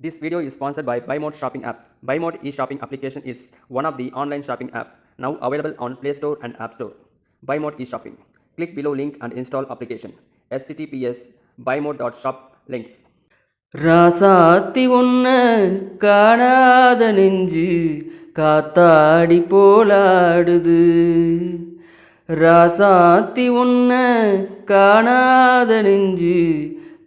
This video is sponsored by BuyMode Shopping app. BuyMode e-shopping application is one of the online shopping app now available on Play Store and App Store. BuyMode e-shopping. Click below link and install application. https buymode.shop links. ராசாத்தி ஒன்ன காணாத நெஞ்சு காத்தாடி போலாடுது ராசாத்தி ஒன்ன காணாத நெஞ்சு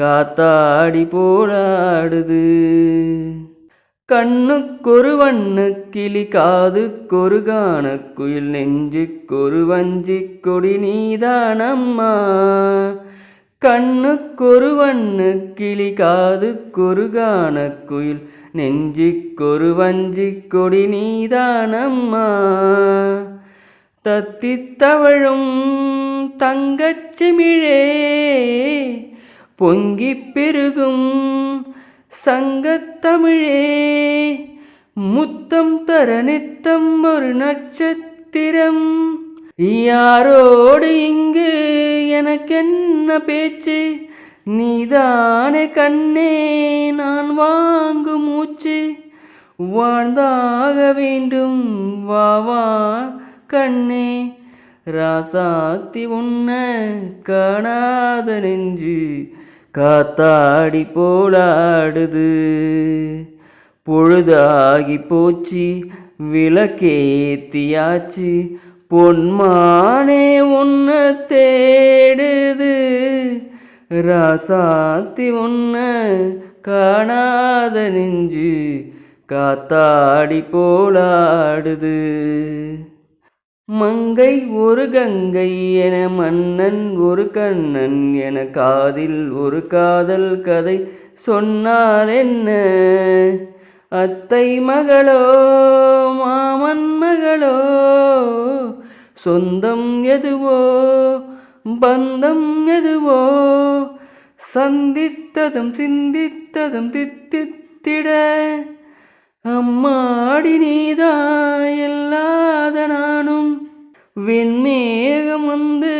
காத்தாடி போராடுது. கண்ணுக்கொரு வண்ணு கிளி காதுக்கொரு காணக்குயில் நெஞ்சுக்கொரு வஞ்சி கொடி நீதானம்மா. கண்ணுக்கொரு வண்ணு கிளி காதுக்கொரு காணக்குயில் நெஞ்சுக்கொரு வஞ்சி கொடி நீதானம்மா. தத்தித்தவழும் தங்கச்சிமிழே பொங்கி பெருகும் சங்கத்தமிழே முத்தம் தர நித்தம் ஒரு நட்சத்திரம். யாரோடு இங்கு எனக்கென்ன பேச்சு? நீதானே கண்ணே நான் வாங்கு மூச்சு. வாழ்ந்தாக வேண்டும் வா வா கண்ணே. ராசாத்தி உன்ன காணாத நெஞ்சு காத்தாடி போலாடுது. பொழுதாகி போச்சு விளக்கேத்தியாச்சு. பொன்மானே உன்ன தேடுது. ராசாத்தி உன்ன காணாத நெஞ்சு காத்தாடி போலாடுது. மங்கை ஒரு கங்கை என மன்னன் ஒரு கண்ணன் என காதில் ஒரு காதல் கதை சொன்னார் என்ன? அத்தை மகளோ மாமன் மகளோ சொந்தம் எதுவோ பந்தம் எதுவோ? சந்தித்ததும் சிந்தித்ததும் தித்தித்திட அம்மாடி நீதாயல் வெண்மேகம் வந்து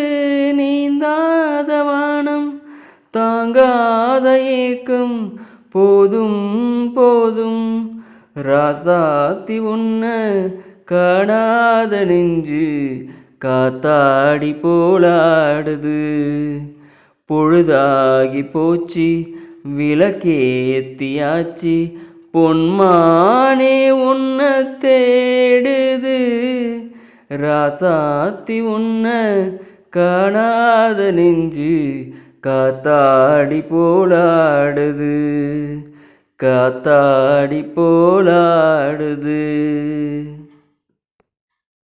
நீந்தாத வானம் தாங்காத ஏக்கம் போதும் போதும். ராசாத்தி உன்ன காணாத நெஞ்சு காத்தாடி போலாடுது. பொழுதாகி போச்சு விளக்கேத்தியாச்சு பொன்மானே உன்ன தேடுது. ராசாத்தி உன்ன காணாத நெஞ்சு காத்தாடி போலாடுது. காத்தாடி போலாடுது.